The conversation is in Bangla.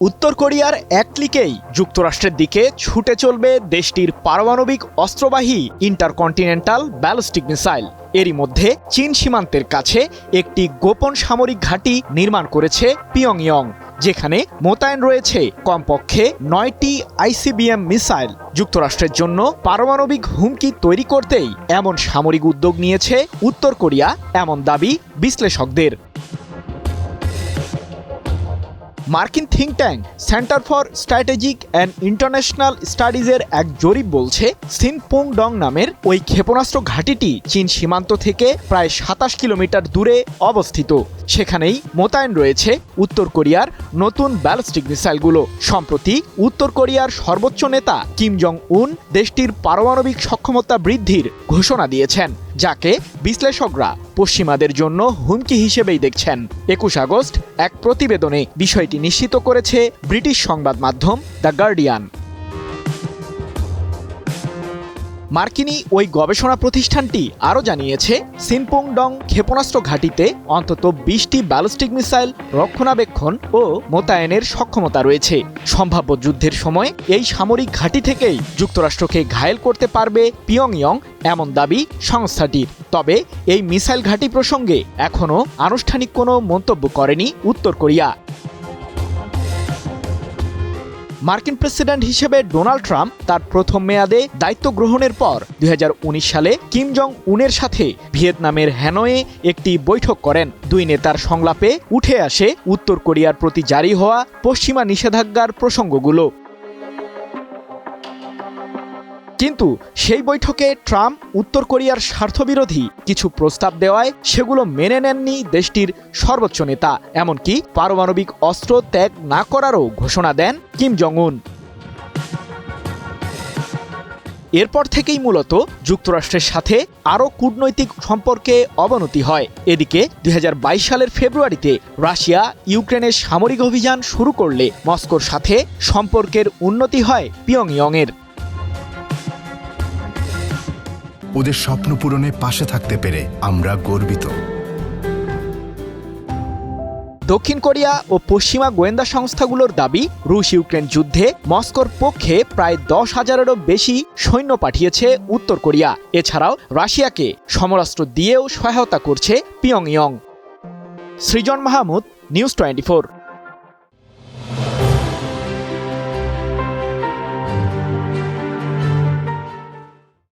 উত্তর কোরিয়ার এক ক্লিকেই যুক্তরাষ্ট্রের দিকে ছুটে চলবে দেশটির পারমাণবিক অস্ত্রবাহী ইন্টারকন্টিনেন্টাল ব্যালিস্টিক মিসাইল। এরই মধ্যে চীন সীমান্তের কাছে একটি গোপন সামরিক ঘাঁটি নির্মাণ করেছে পিয়ংইয়ং, যেখানে মোতায়েন রয়েছে কমপক্ষে নয়টি আইসিবিএম মিসাইল। যুক্তরাষ্ট্রের জন্য পারমাণবিক হুমকি তৈরি করতেই এমন সামরিক উদ্যোগ নিয়েছে উত্তর কোরিয়া, এমন দাবি বিশ্লেষকদের। মার্কিন think tank Center for Strategic and International স্টাডিজের এক জরিপ বলছে সিনপুং ডং নামের ওই ক্ষেপণাস্ত্র ঘাঁটিটি চীন সীমান্ত থেকে প্রায় সাতাশ কিলোমিটার দূরে অবস্থিত। সেখানেই মোতায়েন রয়েছে উত্তর কোরিয়ার নতুন ব্যালিস্টিক মিসাইলগুলো। সম্প্রতি উত্তর কোরিয়ার সর্বোচ্চ নেতা কিম জং উন দেশটির পারমাণবিক সক্ষমতা বৃদ্ধির ঘোষণা দিয়েছেন। যাকে বিশ্লেষকরা পশ্চিমাদের জন্য হুমকি হিসেবেই দেখছেন। একুশ আগস্ট এক প্রতিবেদনে বিষয়টি নিশ্চিত করেছে ব্রিটিশ সংবাদ মাধ্যম দ্য গার্ডিয়ান। মার্কিনী ওই গবেষণা প্রতিষ্ঠানটি আরও জানিয়েছে সিনপুং ডং ক্ষেপণাস্ত্র ঘাঁটিতে অন্তত বিশটি ব্যালিস্টিক মিসাইল রক্ষণাবেক্ষণ ও মোতায়েনের সক্ষমতা রয়েছে। সম্ভাব্য যুদ্ধের সময় এই সামরিক ঘাঁটি থেকেই যুক্তরাষ্ট্রকে ঘায়েল করতে পারবে পিয়ংইয়ং এমন দাবি সংস্থাটির। তবে এই মিসাইল ঘাঁটি প্রসঙ্গে এখনও আনুষ্ঠানিক কোনো মন্তব্য করেনি উত্তর কোরিয়া। মার্কিন প্রেসিডেন্ট হিসেবে ডোনাল্ড ট্রাম্প তার প্রথম মেয়াদে দায়িত্ব গ্রহণের পর দুই হাজার উনিশ সালে কিম জং উনের সাথে ভিয়েতনামের হ্যানোয়ে একটি বৈঠক করেন। দুই নেতার সংলাপে উঠে আসে উত্তর কোরিয়ার প্রতি জারি হওয়া পশ্চিমা নিষেধাজ্ঞার প্রসঙ্গগুলো। কিন্তু সেই বৈঠকে ট্রাম্প উত্তর কোরিয়ার স্বার্থবিরোধী কিছু প্রস্তাব দেওয়ায় সেগুলো মেনে নেননি দেশটির সর্বোচ্চ নেতা, এমনকি পারমাণবিক অস্ত্র ত্যাগ না করারও ঘোষণা দেন কিম জং উন এরপর থেকেই মূলত যুক্তরাষ্ট্রের সাথে আরও কূটনৈতিক সম্পর্কে অবনতি হয়। এদিকে দুই হাজার বাইশ সালের ফেব্রুয়ারিতে রাশিয়া ইউক্রেনের সামরিক অভিযান শুরু করলে মস্কোর সাথে সম্পর্কের উন্নতি হয় পিয়ংইয়ংয়ের। ওদের স্বপ্ন পূরণে পাশে থাকতে পেরে আমরা গর্বিত। দক্ষিণ কোরিয়া ও পশ্চিমা গোয়েন্দা সংস্থাগুলোর দাবি, রুশ ইউক্রেন যুদ্ধে মস্কোর পক্ষে প্রায় দশ হাজারেরও বেশি সৈন্য পাঠিয়েছে উত্তর কোরিয়া। এছাড়াও রাশিয়াকে সমরাস্ত্র দিয়েও সহায়তা করছে পিয়ংইয়ং। Srijan Mahmud, news twenty